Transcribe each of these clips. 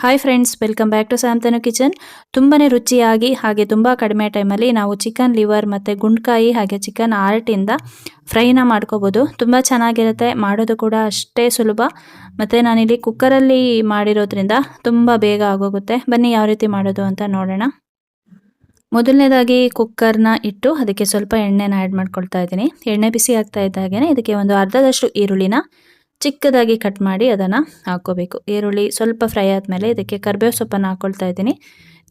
Hi friends welcome back to Samtanu kitchen ತುಂಬಾ ರುಚಿಯಾಗಿ ಹಾಗೆ ತುಂಬ ಕಡಿಮೆ ಟೈಮಲ್ಲಿ ನಾವು ಚಿಕನ್ ಲಿವರ್ ಮತ್ತು ಗುಂಡ್ಕಾಯಿ ಹಾಗೆ ಚಿಕನ್ ಆರ್ಟಿಂದ ಫ್ರೈನ ಮಾಡ್ಕೋಬೋದು. ತುಂಬ ಚೆನ್ನಾಗಿರುತ್ತೆ, ಮಾಡೋದು ಕೂಡ ಅಷ್ಟೇ ಸುಲಭ. ಮತ್ತು ನಾನಿಲ್ಲಿ ಕುಕ್ಕರಲ್ಲಿ ಮಾಡಿರೋದ್ರಿಂದ ತುಂಬ ಬೇಗ ಆಗೋಗುತ್ತೆ. ಬನ್ನಿ ಯಾವ ರೀತಿ ಮಾಡೋದು ಅಂತ ನೋಡೋಣ. ಮೊದಲನೇದಾಗಿ ಕುಕ್ಕರ್ನ ಇಟ್ಟು ಅದಕ್ಕೆ ಸ್ವಲ್ಪ ಎಣ್ಣೆನ ಆ್ಯಡ್ ಮಾಡ್ಕೊಳ್ತಾ ಇದ್ದೀನಿ. ಎಣ್ಣೆ ಬಿಸಿ ಆಗ್ತಾ ಇದ್ದಾಗೇ ಇದಕ್ಕೆ ಒಂದು ಅರ್ಧದಷ್ಟು ಈರುಳ್ಳಿನ ಚಿಕ್ಕದಾಗಿ ಕಟ್ ಮಾಡಿ ಅದನ್ನು ಹಾಕ್ಕೋಬೇಕು ಈರುಳ್ಳಿ ಸ್ವಲ್ಪ ಫ್ರೈ ಆದಮೇಲೆ ಇದಕ್ಕೆ ಕರ್ಬೇವು ಸೊಪ್ಪನ್ನು ಹಾಕ್ಕೊಳ್ತಾ ಇದ್ದೀನಿ.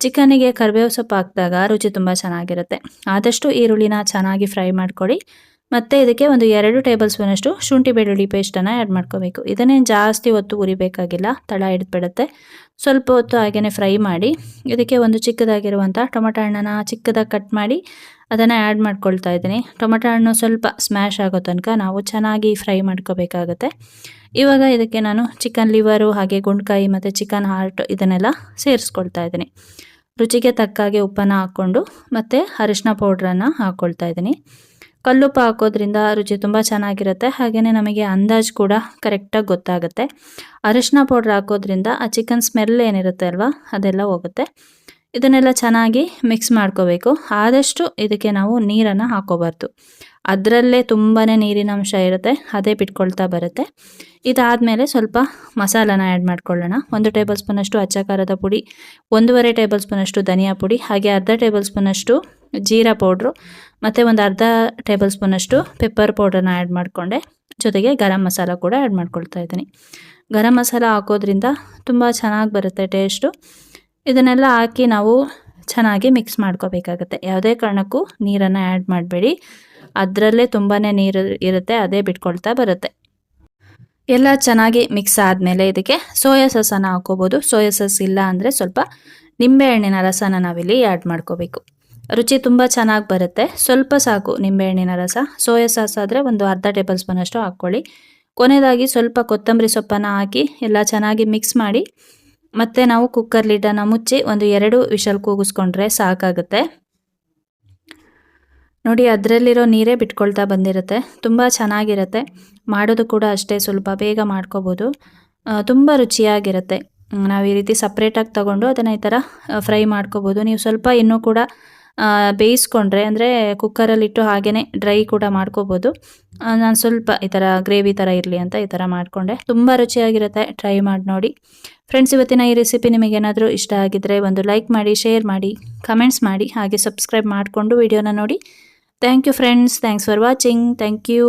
ಚಿಕನಿಗೆ ಕರ್ಬೇವು ಸೊಪ್ಪು ಹಾಕಿದಾಗ ರುಚಿ ತುಂಬ ಚೆನ್ನಾಗಿರುತ್ತೆ. ಆದಷ್ಟು ಈರುಳ್ಳಿನ ಚೆನ್ನಾಗಿ ಫ್ರೈ ಮಾಡ್ಕೊಳ್ಳಿ ಮತ್ತು ಇದಕ್ಕೆ ಒಂದು ಎರಡು ಟೇಬಲ್ ಸ್ಪೂನಷ್ಟು ಶುಂಠಿ ಬೆಳ್ಳುಳ್ಳಿ ಪೇಸ್ಟನ್ನು ಆ್ಯಡ್ ಮಾಡ್ಕೋಬೇಕು. ಇದನ್ನೇ ಜಾಸ್ತಿ ಹೊತ್ತು ಉರಿಬೇಕಾಗಿಲ್ಲ ತಳ ಹಿಡಿದ್ಬಿಡುತ್ತೆ ಸ್ವಲ್ಪ ಹೊತ್ತು ಹಾಗೆಯೇ ಫ್ರೈ ಮಾಡಿ, ಇದಕ್ಕೆ ಒಂದು ಚಿಕ್ಕದಾಗಿರುವಂಥ ಟೊಮೊಟೊ ಹಣ್ಣನ್ನು ಚಿಕ್ಕದಾಗಿ ಕಟ್ ಮಾಡಿ ಅದನ್ನು ಆ್ಯಡ್ ಮಾಡ್ಕೊಳ್ತಾ ಇದ್ದೀನಿ. ಟೊಮೊಟೊ ಹಣ್ಣು ಸ್ವಲ್ಪ ಸ್ಮ್ಯಾಶ್ ಆಗೋ ತನಕ ನಾವು ಚೆನ್ನಾಗಿ ಫ್ರೈ ಮಾಡ್ಕೋಬೇಕಾಗತ್ತೆ. ಇವಾಗ ಇದಕ್ಕೆ ನಾನು ಚಿಕನ್ ಲಿವರು ಹಾಗೆ ಗುಂಡ್ಕಾಯಿ ಮತ್ತು ಚಿಕನ್ ಹಾರ್ಟ್ ಇದನ್ನೆಲ್ಲ ಸೇರಿಸ್ಕೊಳ್ತಾ ಇದ್ದೀನಿ. ರುಚಿಗೆ ತಕ್ಕಾಗೆ ಉಪ್ಪನ್ನು ಹಾಕ್ಕೊಂಡು ಮತ್ತು ಅರಿಶಿನ ಪೌಡ್ರನ್ನು ಹಾಕ್ಕೊಳ್ತಾ ಇದ್ದೀನಿ. ಕಲ್ಲುಪ್ಪು ಹಾಕೋದ್ರಿಂದ ರುಚಿ ತುಂಬ ಚೆನ್ನಾಗಿರುತ್ತೆ. ಹಾಗೆಯೇ ನಮಗೆ ಅಂದಾಜು ಕೂಡ ಕರೆಕ್ಟಾಗಿ ಗೊತ್ತಾಗುತ್ತೆ. ಅರಿಶಿನ ಪೌಡ್ರ್ ಹಾಕೋದ್ರಿಂದ ಆ ಚಿಕನ್ ಸ್ಮೆಲ್ ಏನಿರುತ್ತೆ ಅಲ್ವಾ? ಅದೆಲ್ಲ ಹೋಗುತ್ತೆ. ಇದನ್ನೆಲ್ಲ ಚೆನ್ನಾಗಿ ಮಿಕ್ಸ್ ಮಾಡ್ಕೋಬೇಕು. ಆದಷ್ಟು ಇದಕ್ಕೆ ನಾವು ನೀರನ್ನು ಹಾಕೋಬಾರ್ದು ಅದರಲ್ಲೇ ತುಂಬಾ ನೀರಿನ ಅಂಶ ಇರುತ್ತೆ, ಅದೇ ಬಿಟ್ಕೊಳ್ತಾ ಬರುತ್ತೆ. ಇದಾದಮೇಲೆ ಸ್ವಲ್ಪ ಮಸಾಲಾನ ಆ್ಯಡ್ ಮಾಡ್ಕೊಳ್ಳೋಣ. ಒಂದು ಟೇಬಲ್ ಸ್ಪೂನಷ್ಟು ಅಚ್ಚ ಖಾರದ ಪುಡಿ, ಒಂದೂವರೆ ಟೇಬಲ್ ಸ್ಪೂನಷ್ಟು ಧನಿಯಾ ಪುಡಿ, ಹಾಗೆ ಅರ್ಧ ಟೇಬಲ್ ಸ್ಪೂನಷ್ಟು ಜೀರಾ ಪೌಡ್ರು, ಮತ್ತು ಒಂದು ಅರ್ಧ ಟೇಬಲ್ ಸ್ಪೂನಷ್ಟು ಪೆಪ್ಪರ್ ಪೌಡ್ರನ್ನ ಆ್ಯಡ್ ಮಾಡಿಕೊಂಡೆ. ಜೊತೆಗೆ ಗರಂ ಮಸಾಲ ಕೂಡ ಆ್ಯಡ್ ಮಾಡ್ಕೊಳ್ತಾ ಇದ್ದೀನಿ. ಗರಂ ಮಸಾಲ ಹಾಕೋದ್ರಿಂದ ತುಂಬ ಚೆನ್ನಾಗಿ ಬರುತ್ತೆ ಟೇಸ್ಟು ಇದನ್ನೆಲ್ಲ ಹಾಕಿ ನಾವು ಚೆನ್ನಾಗಿ ಮಿಕ್ಸ್ ಮಾಡ್ಕೋಬೇಕಾಗತ್ತೆ. ಯಾವುದೇ ಕಾರಣಕ್ಕೂ ನೀರನ್ನು ಆ್ಯಡ್ ಮಾಡಬೇಡಿ. ಅದರಲ್ಲೇ ತುಂಬಾ ನೀರು ಇರುತ್ತೆ, ಅದೇ ಬಿಟ್ಕೊಳ್ತಾ ಬರುತ್ತೆ. ಎಲ್ಲ ಚೆನ್ನಾಗಿ ಮಿಕ್ಸ್ ಆದಮೇಲೆ ಇದಕ್ಕೆ ಸೋಯಾ ಸಾಸನ್ನು ಹಾಕೋಬೋದು ಸೋಯಾ ಸಾಸ್ ಇಲ್ಲ ಅಂದರೆ ಸ್ವಲ್ಪ ನಿಂಬೆಹಣ್ಣಿನ ರಸನ ನಾವಿಲ್ಲಿ ಆ್ಯಡ್ ಮಾಡ್ಕೋಬೇಕು. ರುಚಿ ತುಂಬ ಚೆನ್ನಾಗಿ ಬರುತ್ತೆ. ಸ್ವಲ್ಪ ಸಾಕು ನಿಂಬೆಹಣ್ಣಿನ ರಸ. ಸೋಯಾ ಸಾಸ್ ಆದರೆ ಒಂದು ಅರ್ಧ ಟೇಬಲ್ ಸ್ಪೂನಷ್ಟು ಹಾಕ್ಕೊಳ್ಳಿ. ಕೊನೆಯದಾಗಿ ಸ್ವಲ್ಪ ಕೊತ್ತಂಬರಿ ಸೊಪ್ಪನ್ನು ಹಾಕಿ ಎಲ್ಲ ಚೆನ್ನಾಗಿ ಮಿಕ್ಸ್ ಮಾಡಿ ಮತ್ತೆ ನಾವು ಕುಕ್ಕರ್ ಲಿಡ್ಡನ್ನು ಮುಚ್ಚಿ ಒಂದು ಎರಡು ವಿಷಲ್ ಕೂಗಿಸ್ಕೊಂಡ್ರೆ ಸಾಕಾಗುತ್ತೆ. ನೋಡಿ, ಅದರಲ್ಲಿರೋ ನೀರೇ ಬಿಟ್ಕೊಳ್ತಾ ಬಂದಿರುತ್ತೆ. ತುಂಬ ಚೆನ್ನಾಗಿರುತ್ತೆ. ಮಾಡೋದು ಕೂಡ ಅಷ್ಟೇ ಸ್ವಲ್ಪ ಬೇಗ ಮಾಡ್ಕೋಬೋದು. ತುಂಬ ರುಚಿಯಾಗಿರುತ್ತೆ. ನಾವು ಈ ರೀತಿ ಸಪ್ರೇಟಾಗಿ ತೊಗೊಂಡು ಅದನ್ನು ಈ ಥರ ಫ್ರೈ ಮಾಡ್ಕೋಬೋದು. ನೀವು ಸ್ವಲ್ಪ ಇನ್ನೂ ಕೂಡ ಬೇಯಿಸ್ಕೊಂಡ್ರೆ ಅಂದರೆ ಕುಕ್ಕರಲ್ಲಿಟ್ಟು ಹಾಗೆಯೇ ಡ್ರೈ ಕೂಡ ಮಾಡ್ಕೋಬೋದು. ನಾನು ಸ್ವಲ್ಪ ಈ ಥರ ಗ್ರೇವಿ ಥರ ಇರಲಿ ಅಂತ ಈ ಥರ ಮಾಡಿಕೊಂಡೆ. ತುಂಬ ರುಚಿಯಾಗಿರುತ್ತೆ. ಟ್ರೈ ಮಾಡಿ ನೋಡಿ. ಫ್ರೆಂಡ್ಸ್ ಇವತ್ತಿನ ಈ ರೆಸಿಪಿ ನಿಮಗೇನಾದರೂ ಇಷ್ಟ ಆಗಿದ್ದರೆ ಒಂದು ಲೈಕ್ ಮಾಡಿ ಶೇರ್ ಮಾಡಿ ಕಮೆಂಟ್ಸ್ ಮಾಡಿ, ಹಾಗೆ ಸಬ್ಸ್ಕ್ರೈಬ್ ಮಾಡಿಕೊಂಡು ವಿಡಿಯೋನ ನೋಡಿ. Thank you friends thanks for watching thank you